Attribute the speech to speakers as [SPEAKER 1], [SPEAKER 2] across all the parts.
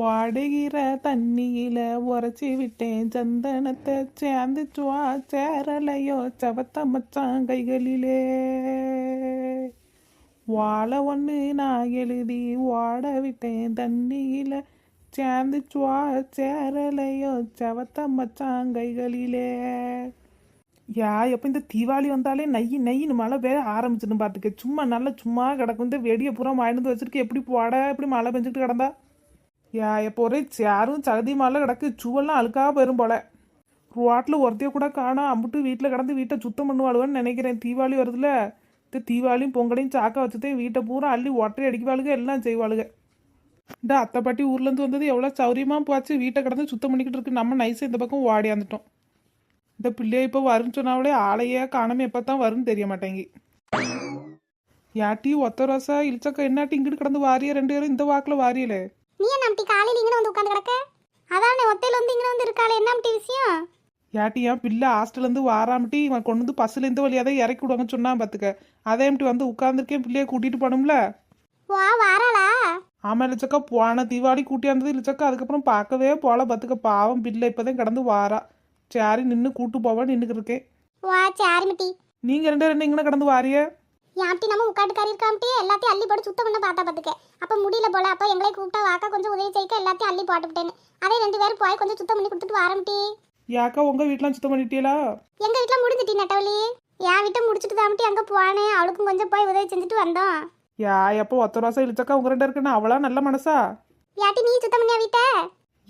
[SPEAKER 1] வாடுகிற தண்ணியில உரைச்சி விட்டேன். சந்தனத்தை சேர்ந்துச்சுவா சேரலையோ செவத்த மச்சான் கைகளிலே. வாழை ஒன்று நான் எழுதி வாட விட்டேன். தண்ணியில சேர்ந்துச்சுவா சேரலையோ செவத்த மச்சான் கைகளிலே. யா எப்போ இந்த தீபாவளி வந்தாலே நெய் நெய்னு மழை பெய்ய ஆரம்பிச்சிடும் பார்த்துக்க சும்மா நல்லா சும்மா கிடக்கும். இந்த வெடியை பூரா வாங்கிட்டு வந்து வச்சிருக்கு. எப்படி போட எப்படி மழை பெஞ்சிட்டு கிடந்தா? யா எப்போ ஒரே சேரும் சகதி மழை கிடக்கு. சுவெல்லாம் அழுக்காக போயிரும் போல. ரோட்டில் ஒருத்தைய கூட காணோம் அம்பிட்டு வீட்டில் கிடந்து வீட்டை சுத்தம் பண்ணுவாளுன்னு நினைக்கிறேன். தீபாவளி வருதுல இந்த தீபாவளியும் பொங்கலையும் சாக்கா வச்சுதான் வீட்டை பூரா அள்ளி ஒட்டை அடிக்குவாளுக எல்லாம் செய்வாளுக. இந்த அத்தை பாட்டி ஊர்லேருந்து வந்தது எவ்வளோ சௌரியமாக போச்சு. வீட்டை கிடந்து சுத்தம் பண்ணிக்கிட்டு இருக்கு. நம்ம நைஸாக இந்த பக்கம் ஓடியாந்துட்டோம் இந்த பிள்ளைய இப்போ வரும்னு சொன்னாவளே ஆளையே காணாம எப்போ தான் வரும்னு தெரிய மாட்டேங்கி. யாட்டி ஒத்த ரோசா இழிச்சக்கா என்னாட்டி இங்கிட்டு கிடந்து வாரிய ரெண்டு பேரும் இந்த வாக்கில் வாரியலே.
[SPEAKER 2] நீ என்ன அம்டி காலையில இங்கே வந்து உட்காந்து கிடக்க? அதானே ஒத்தையில வந்து இங்கே வந்து இருக்காளே என்ன அம்டி விஷயம்?
[SPEAKER 1] யாட்டி என் பிள்ளை ஹாஸ்டல்லேருந்து வாராமட்டி இவன் கொண்டு வந்து பஸ்ஸில் இந்த வழியாக தான் இறக்கி விடுவாங்கன்னு சொன்னான் பார்த்துக்க அதே எம்டி வந்து உட்காந்துருக்கேன் பிள்ளைய கூட்டிகிட்டு போகணும்ல.
[SPEAKER 2] வா வாராளா?
[SPEAKER 1] ஆமாம் இழிச்சக்கா போன தீபாவளி கூட்டியாந்தது இழிச்சக்கா அதுக்கப்புறம் பார்க்கவே போல பார்த்துக்க பாவம் பிள்ளை இப்போதான் கிடந்து வாரா. சரி நின்று கூட்டு போவான்னு நின்றுக்கு இருக்கேன்.
[SPEAKER 2] வா சாரிமிட்டி
[SPEAKER 1] நீங்கள் ரெண்டு ரெண்டு இங்கே கிடந்து வாரிய?
[SPEAKER 2] யாம்டி நம்ம உட்காட்டுக்காரி இருக்காம்ட்டி எல்லாத்தையும் அள்ளி போட்டு சுத்தம் பண்ண பார்த்தா பார்த்துக்க. அப்போ முடியல போல. அப்போ எங்களை கூப்பிட்டா வாக்கா கொஞ்சம் உதவி செய்ய எல்லாத்தையும் அள்ளி போட்டுவிட்டேன்னு. அதே ரெண்டு பேரும் போய் கொஞ்சம் சுத்தம் பண்ணி கொடுத்துட்டு வாரம்டி
[SPEAKER 1] யாக்கா உங்கள் வீட்டெலாம் சுத்தம் பண்ணிட்டீங்களா?
[SPEAKER 2] எங்க வீட்டில் முடிஞ்சிட்டி நட்டவழி என் வீட்டை முடிச்சுட்டு தாம்ட்டி அங்கே போனேன். அவளுக்கும் கொஞ்சம் போய் உதவி செஞ்சுட்டு வந்தோம்.
[SPEAKER 1] யா எப்போ ஒத்த ரோசா இழிச்சக்கா உங்க ரெண்டு இருக்குன்னு அவளா நல்ல மனசா?
[SPEAKER 2] யாட்டி நீ சுத்தம் பண்ணியா வீட்டை?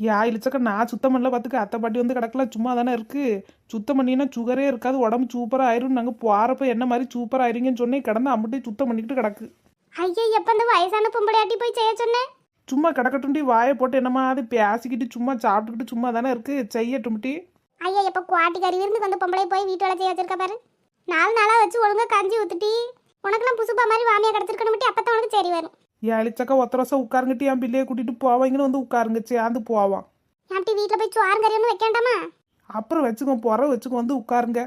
[SPEAKER 1] யா இழிச்சக்கா நான் சுத்தம் பண்ணல பார்த்துக்க அத்தை பாட்டி வந்து கிடக்கல சும்மா தானே இருக்கு. சுத்தம் பண்ணினா சுகரே இருக்காது உடம்பு சூப்பராக ஆயிரும். நாங்கள் போகிறப்ப என்ன மாதிரி சூப்பராக ஆயிருங்கன்னு சொன்னே கிடந்து அம்பிட்டு சுத்தம் பண்ணிக்கிட்டு கிடக்கு.
[SPEAKER 2] ஐயா எப்போ அந்த வயசான பொம்பளையாட்டி போய் செய்ய சொன்னேன்
[SPEAKER 1] சும்மா கிடக்கட்டும்டி வாயை போட்டு என்னமா அது பேசிக்கிட்டு சும்மா சாப்பிட்டுக்கிட்டு சும்மா தானே இருக்கு. செய்யட்டும்டி.
[SPEAKER 2] ஐயா எப்போ குவாட்டிக்காரி விருந்துக்கு வந்து பொம்பளை போய் வீட்டு வேலை செய்ய வச்சிருக்க பாரு. நாலு நாளாக வச்சு ஒழுங்கா கஞ்சி ஊத்துட்டி. உனக்கெல்லாம் புசுப்பா மாதிரி மாமியா கிடச்சிருக்கணும் அப்போ தான் உனக்கு சரி வரும்.
[SPEAKER 1] ஏன் இழிச்சக்கா ஒத்த ரோசா உட்காருங்கட்டி என் பிள்ளையை கூட்டிட்டு போவாங்கன்னு வந்து உட்காருங்க சேர்ந்து போவான்
[SPEAKER 2] அப்படி வீட்டில் போய் சோறு கறி ஒன்றும் வைக்கண்டாமா?
[SPEAKER 1] அப்புறம் வச்சுக்கோ போற வச்சுக்கோ வந்து உட்காருங்க.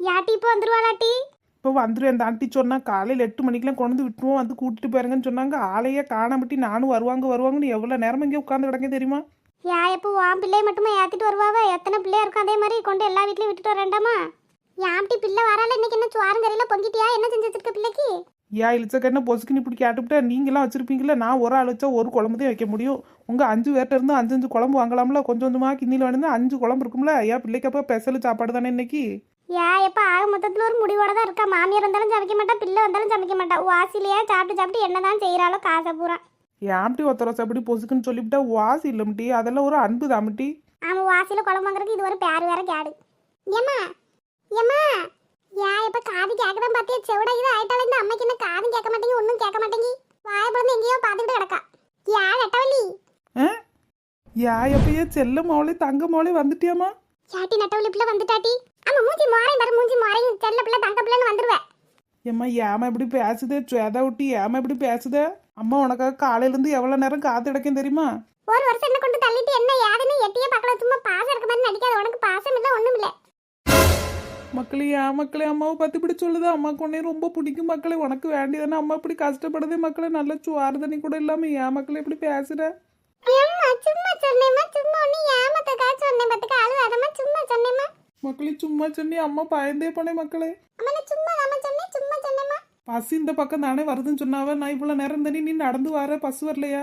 [SPEAKER 2] யாட்டி இப்போ வந்துருவாளாட்டி
[SPEAKER 1] இப்போ வந்துடும் அந்த ஆண்டி சொன்னா காலையில் எட்டு மணிக்கெல்லாம் கொண்டு வந்து விட்டுருவோம் வந்து கூட்டிட்டு போயிருங்கன்னு சொன்னாங்க. ஆளையே காணாமட்டி நானும் வருவாங்க வருவாங்கன்னு எவ்வளோ நேரம் இங்கே உட்காந்து கிடக்க தெரியுமா?
[SPEAKER 2] யா எப்போ உன் பிள்ளைய மட்டுமே ஏற்றிட்டு வருவாவ? எத்தனை பிள்ளையா இருக்கும் அதே மாதிரி கொண்டு எல்லா வீட்லையும் விட்டுட்டு வரேண்டாமா யாம்டி பிள்ளை வரால இன்னைக்கு என்ன சோறு கறியில பொங்கிட்டியா? என்ன செஞ்சு வச்சிருக்க பிள்ளைக்கு?
[SPEAKER 1] ஏன் இழிச்சக்க என்ன பொசுக்குன்னு இப்படி கேட்டுவிட்டா நீங்களாம் வச்சிருப்பீங்களா நான் ஒரு ஆள் வச்சா ஒரு குழம்பு தான் வைக்க முடியும். உங்கள் அஞ்சு பேர்ட்ட இருந்து அஞ்சு அஞ்சு குழம்பு வாங்கலாம்ல கொஞ்சம் கொஞ்சமாக கிண்ணியில் வேணும்னா அஞ்சு குழம்பு இருக்கும்ல. ஏன் பிள்ளைக்கு அப்போ ஸ்பெஷல் சாப்பாடு தானே இன்னைக்கு?
[SPEAKER 2] யா எப்போ ஆக மொத்தத்தில் ஒரு முடிவோட தான் இருக்கா? மாமியார் வந்தாலும் சமைக்க மாட்டா பிள்ளை வந்தாலும் சமைக்க மாட்டா. வாசிலையா சாப்பிட்டு சாப்பிட்டு என்னதான் செய்கிறாளோ காசை பூரா.
[SPEAKER 1] ஏன்ட்டி ஒருத்தர அப்படி பொசுக்குன்னு சொல்லிவிட்டா வாசி இல்லம்ட்டி அதெல்லாம் ஒரு அன்பு தாமட்டி
[SPEAKER 2] ஆமாம் வாசியில் குழம்பு வாங்குறதுக்கு இது ஒரு பேர் வேற கேடு. ஏம்மா ஏம்மா யா எப்ப காது கேட்கதான் பார்த்தியா செவிடா இது ஆயிட்டால இந்த அம்மைக்கு என்ன காதும் கேட்க மாட்டேங்கி ஒன்றும் கேட்க மாட்டேங்கி? வாய பிறந்து எங்கேயோ பார்த்துக்கிட்டு கிடக்கா. யா நட்டவள்ளி.
[SPEAKER 1] யா எப்பயே செல்ல மோளே தங்க மோளே வந்துட்டியாமா
[SPEAKER 2] யாட்டி நட்டவள்ளி பிள்ளை வந்துட்டாட்டி? ஆமா மூஞ்சி மாறையும் பாரு மூஞ்சி மாறையும் செல்ல பிள்ளை தங்க பிள்ளைன்னு வந்துருவேன்
[SPEAKER 1] ஏம்மா ஏமா இப்படி பேசுதே? சுவேதா விட்டி ஏமா இப்படி பேசுதே? அம்மா உனக்காக காலையிலேருந்து எவ்வளோ நேரம் காத்து கிடக்கும் தெரியுமா?
[SPEAKER 2] ஒரு வருஷம் என்ன கொண்டு தள்ளிட்டு என்ன யாருன்னு எட்டியே பார்க்கல. சும்மா பாசம் இருக்க மாதிரி நடிக்காது. உனக்கு பாசம் இல்லை ஒண்ணும் இல்லை.
[SPEAKER 1] மக்களே ஏன் மக்களே அம்மாவை பற்றி இப்படி சொல்லுது. அம்மாவுக்கு உடனே ரொம்ப பிடிக்கும் மக்களே. உனக்கு வேண்டியதானே அம்மா இப்படி கஷ்டப்படுதே மக்களே. நல்ல சுவாறு தண்ணி கூட இல்லாமல் ஏன் மக்களே இப்படி பேசுகிற மக்களே சும்மா சொன்னி அம்மா பயந்தே போனே மக்களே.
[SPEAKER 2] அம்மா
[SPEAKER 1] பஸ் இந்த பக்கம் தானே வருதுன்னு சொன்னாவ? நான் இவ்வளோ நேரம் தண்ணி நீ நடந்து வர? பஸ் வரலையா?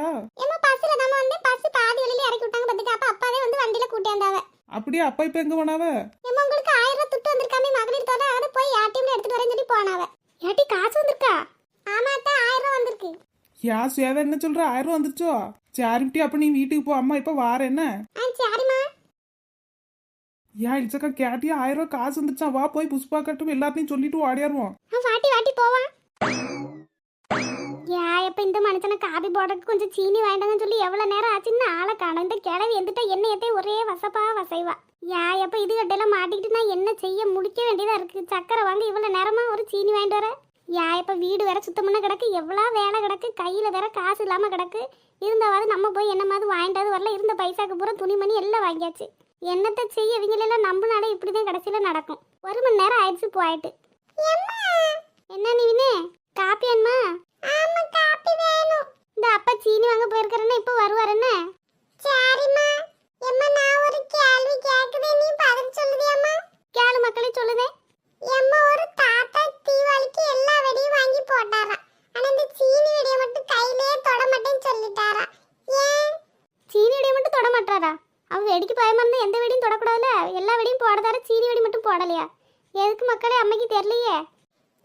[SPEAKER 2] பஸ்ல தாம்மா வந்தேன். பஸ் பாதி வழியில இறக்கி விட்டாங்க பத்துக்கு. அப்ப அப்பாவே வந்து வண்டியில கூட்டி வந்தாவ
[SPEAKER 1] அப்படியே அப்பா இப்போ எங்கே போனாவ?
[SPEAKER 2] ஏம்மா உங்களுக்கு ஆயிரம் ரூபாய் துட்டு வந்திருக்காமே மகளிர் தொகை அதை போய் ஏடிஎம்ல எடுத்துட்டு வரேன்னு சொல்லி போனாவ. ஏட்டி காசு வந்திருக்கா? ஆமா அத்தை ஆயிரம் ரூபாய் வந்திருக்கு.
[SPEAKER 1] யா சுவேதா என்ன சொல்ற? ஆயிரம் வந்துருச்சோ? சரிட்டி அப்போ நீ வீட்டுக்கு போ. அம்மா இப்போ வார என்ன?
[SPEAKER 2] ஆ சரிம்மா.
[SPEAKER 1] ஏன் இழிச்சக்கா கேட்டியா? ஆயிரம் காசு வந்துருச்சா? வா போய் புஷ்பா கட்டும் எல்லாத்தையும் சொல்லிட்டு ஓடியாருவோம்.
[SPEAKER 2] ஆ வாட்டி வாட்டி போவான் ஏன் எப்ப இந்த மனுஷனை காபி போடுறதுக்கு கொஞ்சம் சீனி வேண்டாம்னு சொல்லி எவ்வளோ நேரம் ஆச்சுன்னு ஆளை காணும். இந்த கிழவி எந்துட்டா எண்ணெயத்தை ஒரே வசப்பா வசைவா. ஏன் எப்போ இது கட்டையில மாட்டிக்கிட்டு நான் என்ன செய்ய முடிக்க வேண்டியதா இருக்கு? சக்கரை வாங்க இவ்வளோ நேரமா ஒரு சீனி வாங்கிட்டு வர? ஏன் இப்ப வீடு வேற சுத்தம் பண்ண கிடக்கு. எவ்வளோ வேலை கிடக்கு? கையில் வேற காசு இல்லாமல் கிடக்கு. இருந்தாவது நம்ம போய் என்னமாவது வாங்கிட்டாவது வரல. இருந்த பைசாக்கு பூரா துணிமணி எல்லாம் வாங்கியாச்சு. என்னத்தை செய்ய? இவங்களெல்லாம் நம்பினாலே இப்படிதான் கடைசியில் நடக்கும். ஒரு மணி நேரம் ஆயிடுச்சு போயிட்டு. என்ன நீ காப்பி ஆமா காபி வேணும். இந்த அப்பா சீனி வாங்க போயிருக்கிறேன்னா இப்போ வருவாரனே சரிம்மா. எம்மா நான் ஒரு கேள்வி கேக்குதே. நீ பதில் சொல்லுதியம்மா கேளு மக்களே சொல்லுதே. எம்மா ஒரு தாத்தா தீவாளிக்கு எல்லா வெடியும் வாங்கி போட்டாரா? ஆனா இந்த சீனி வெடிய மட்டும் கையிலே தொட மாட்டேன்னு சொல்லிட்டாரா? ஏன்? சீனி மட்டும் தொட மாட்டாரா? அவன் வெடிக்கு பயமா இருந்தா எந்த வெடியும் தொடக்கூடாதுல எல்லா வெடியும் போடதார சீனி வெடி மட்டும் போடலையா? எதுக்கு மக்களே அம்மைக்கு தெரியலையே?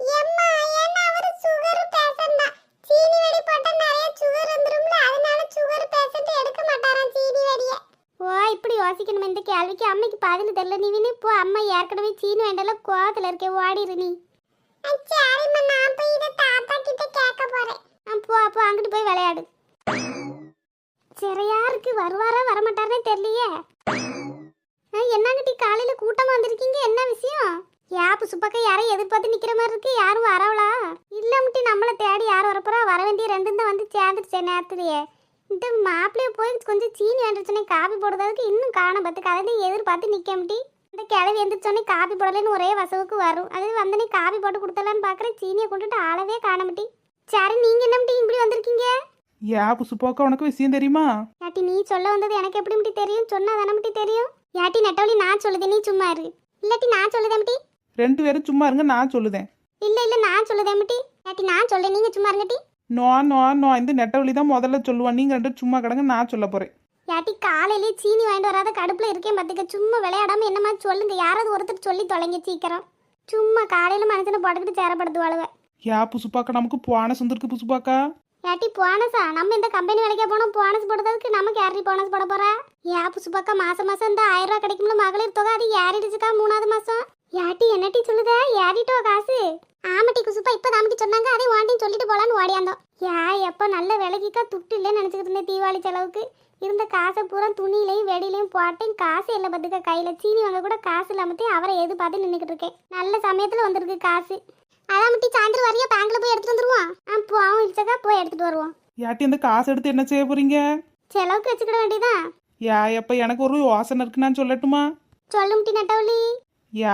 [SPEAKER 2] எம்மா ஏன்னா சுகர் பேஷண்ட் தான். சீனி வெடி போட்டா நிறைய சுகர் வந்துரும்ல அதனால சுகர் பேஷண்ட் எடுக்க மாட்டாராம் சீனி வெடியை. ஓ இப்படி யோசிக்கணும் இந்த கேள்விக்கு அம்மைக்கு பதில் தெரியல. நீ வினு போ அம்மா ஏற்கனவே சீனி வேண்டல கோவத்துல இருக்கே ஓடிரு நீ. சரிம்மா நான் போய் இதை தாத்தா கிட்ட கேட்க போறேன். போ அப்போ அங்கிட்டு போய் விளையாடு. சரியா இருக்கு வருவாரா வரமாட்டாரே தெரியலையே. என்னங்கிட்டி காலையில கூட்டமா வந்திருக்கீங்க? என்ன விஷயம்? யாப்பு சுப்பக்க யாரையும் எதிர்பார்த்து நிக்கிற மாதிரி இருக்கு? யாரும் வரவளா? இல்லம்ட்டி நம்மளை தேடி யார் வரப்போறா? வர வேண்டிய ரெண்டு தான் வந்து சேர்ந்துருச்சே நேரத்துலயே. இந்த மாப்பிள்ளைய போய் கொஞ்சம் சீனி வேண்டுச்சுனே காபி போடுறதுக்கு இன்னும் காண பார்த்துக்கு. அதை எதிர்பார்த்து நிக்கம்ட்டி இந்த கிளவி எந்திரிச்சோன்னே காபி போடலன்னு ஒரே வசவுக்கு வரும். அது வந்தனே காபி போட்டு கொடுத்தலான்னு பார்க்குறேன். சீனியை கொண்டுட்டு ஆளவே காணமாட்டி சரி நீங்க என்னம்ட்டி இப்படி வந்திருக்கீங்க?
[SPEAKER 1] யா புசுப்பாக்கா உனக்கு விஷயம் தெரியுமா?
[SPEAKER 2] யாட்டி நீ சொல்ல வந்தது எனக்கு எப்படி மட்டும் தெரியும்? சொன்னா தானே மட்டும் தெரியும்? யாட்டி நெட்டவழி நான் சொல்லுது நீ சும்மா இரு. இல்லாட்டி நான் சொல்லுதேன் மட்டி.
[SPEAKER 1] ரெண்டு பேரும் சும்மா இருங்க நான் சொல்லுதேன்.
[SPEAKER 2] இல்ல இல்ல நான் சொல்லுதேன் மட்டி. யாட்டி நான் சொல்றேன் நீங்க சும்மா இருங்கட்டி
[SPEAKER 1] நோ நோ நோ இந்த நெட்ட வழி தான் முதல்ல சொல்லுவான் நீங்கள் ரெண்டு சும்மா கிடங்க நான் சொல்ல போகிறேன்
[SPEAKER 2] யாட்டி காலையிலே சீனி வாங்கிட்டு வராத கடுப்புல இருக்கேன் பார்த்துக்க சும்மா விளையாடாம என்னமா சொல்லுங்க? யாராவது ஒருத்தர் சொல்லி தொலைங்க சீக்கிரம். சும்மா காலையில மனுஷனை போட்டுக்கிட்டு சேரப்படுத்துவாளுவ.
[SPEAKER 1] யா புசுப்பாக்கா நமக்கு போன சொந்திருக்கு புசுப்பாக்கா.
[SPEAKER 2] யாட்டி போனஸா நம்ம இந்த கம்பெனி வேலைக்கே போனோம்? போனஸ் போடுறதுக்கு நமக்கு யாரி போனஸ் போட போறா? யா புசுப்பாக்கா மாசம் மாசம் இந்த ஆயிரம் ரூபாய் கிடைக்கும்ல மகளிர் தொகை அது ஏறிடுச்சுக்கா மூணாவது மாசம்? யாட்டி என்னட்டி சொல்லுத? ஏறிட்டோ காசு? ஆமாட்டி குசுப்பா இப்ப தாமட்டி சொன்னாங்க அதே வாண்டின்னு சொல்லிட்டு போலான்னு ஓடியாந்தோம். யா எப்ப நல்ல விலைக்குக்கா துட்டு இல்லைன்னு நினைச்சுக்கிட்டு இருந்தேன் தீபாவளி செலவுக்கு. இருந்த காசை பூரா துணியிலையும் வெடியிலையும் போட்டேன். காசு இல்லை பத்துக்க கையில சீனி வாங்க கூட காசு இல்லாமத்தையும் அவரை எது பார்த்து நின்றுக்கிட்டு இருக்கேன். நல்ல சமயத்துல வந்திருக்கு காசு. அதான் மட்டி சாயந்தரம் வரையா பேங்க்ல போய் எடுத்துட்டு வந்துருவோம். ஆ போவோம் இழிச்சக்கா போய் எடுத்துட்டு வருவோம்.
[SPEAKER 1] யாட்டி அந்த காசு எடுத்து என்ன செய்ய போறீங்க?
[SPEAKER 2] செலவுக்கு வச்சுக்கிட வேண்டியதான்
[SPEAKER 1] யா எப்ப எனக்கு ஒரு யோசனை இருக்கு நான் சொல்லட்டுமா?
[SPEAKER 2] சொல்லும் டி நட்டவள்ளி.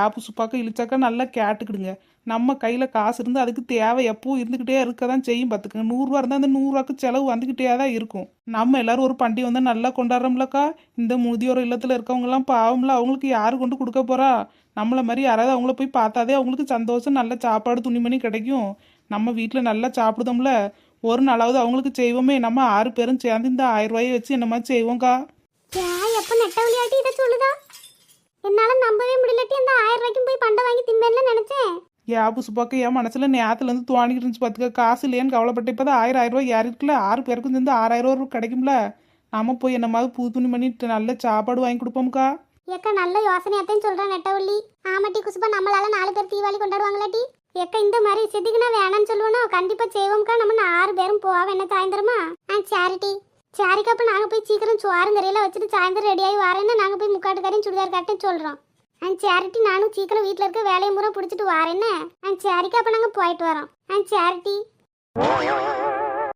[SPEAKER 1] ஆப்பு சுப்பாக்க இழிச்சாக்கா நல்லா கேட்டுக்கிடுங்க. நம்ம கையில் காசு இருந்து அதுக்கு தேவை எப்போ இருந்துக்கிட்டே இருக்க தான் செய்யும் பார்த்துக்கங்க. நூறுரூவா இருந்தால் அந்த நூறுரூவாக்கு செலவு வந்துக்கிட்டே தான் இருக்கும். நம்ம எல்லாரும் ஒரு பண்டிகை வந்து நல்லா கொண்டாடுறோம்லக்கா. இந்த முதியோர் இல்லத்தில் இருக்கவங்கலாம் பாவம்ல அவங்களுக்கு யாரு கொண்டு கொடுக்க போகிறா நம்மளை மாதிரி யாராவது அவங்கள போய் பார்த்தாதே அவங்களுக்கு சந்தோஷம் நல்ல சாப்பாடு துணிமணி கிடைக்கும். நம்ம வீட்டில் நல்லா சாப்பிடுதோம்ல. ஒரு நாளாவது அவங்களுக்கு செய்வோமே. நம்ம ஆறு பேரும் சேர்ந்து இந்த ஆயிரம் ரூபாயை வச்சு என்னமா செய்வோங்க்கா செய்வோம்க்கா
[SPEAKER 2] யா இதை சொல்லுதா? என்னால நம்பவே முடியலட்டி அந்த ஆயிரம் ரூபாய்க்கும் போய் பண்டை வாங்கி திம்பேன்னு நினைச்சேன்.
[SPEAKER 1] யா புசுப்பாக்க என் மனசுல நேரத்துலேருந்து துவாணிக்கிட்டு இருந்துச்சு பார்த்துக்க காசு இல்லையேன்னு கவலைப்பட்டு இப்போ தான் ஆயிரம் ஆயிரம் ரூபாய் இருக்குல்ல ஆறு பேருக்கும் சேர்ந்து ஆறாயிரம் ரூபாய் கிடைக்கும்ல? நாம போய் என்ன மாதிரி புது துணி பண்ணிட்டு நல்ல சாப்பாடு வாங்கி கொடுப்போம்க்கா.
[SPEAKER 2] ஏக்கா நல்ல யோசனையாத்தையும் சொல்றேன் நெட்டவள்ளி. ஆமாட்டி குசுப்பா நம்மளால நாலு பேர் தீபாவளி கொண்டாடுவாங்களாட்டி? ஏக்கா இந்த மாதிரி விஷயத்துக்கு நான் வேணாம்னு சொல்லுவேனோ? கண்டிப்பா செய்வோம்க்கா. நம்ம ஆறு பேரும் போவோம் என்ன சாயந்தரமா ஆ சரிட்டி சரிக்கா அப்போ நாங்கள் போய் சீக்கிரம் சோறுங்கரையில வச்சுட்டு சாயந்தரம் ரெடியாகி வரேன்னு நாங்கள் போய் முக்காட்டுக்காரையும் சுடிதார் காட்டையும் சொல்கிறோம் ஆ சேரிட்டி நானும் சீக்கிரம் வீட்டில் இருக்க வேலையை முறை பிடிச்சிட்டு வரேன்னு. ஆ சரிக்கா அப்போ நாங்கள் போயிட்டு வரோம். ஆ சேரிட்டி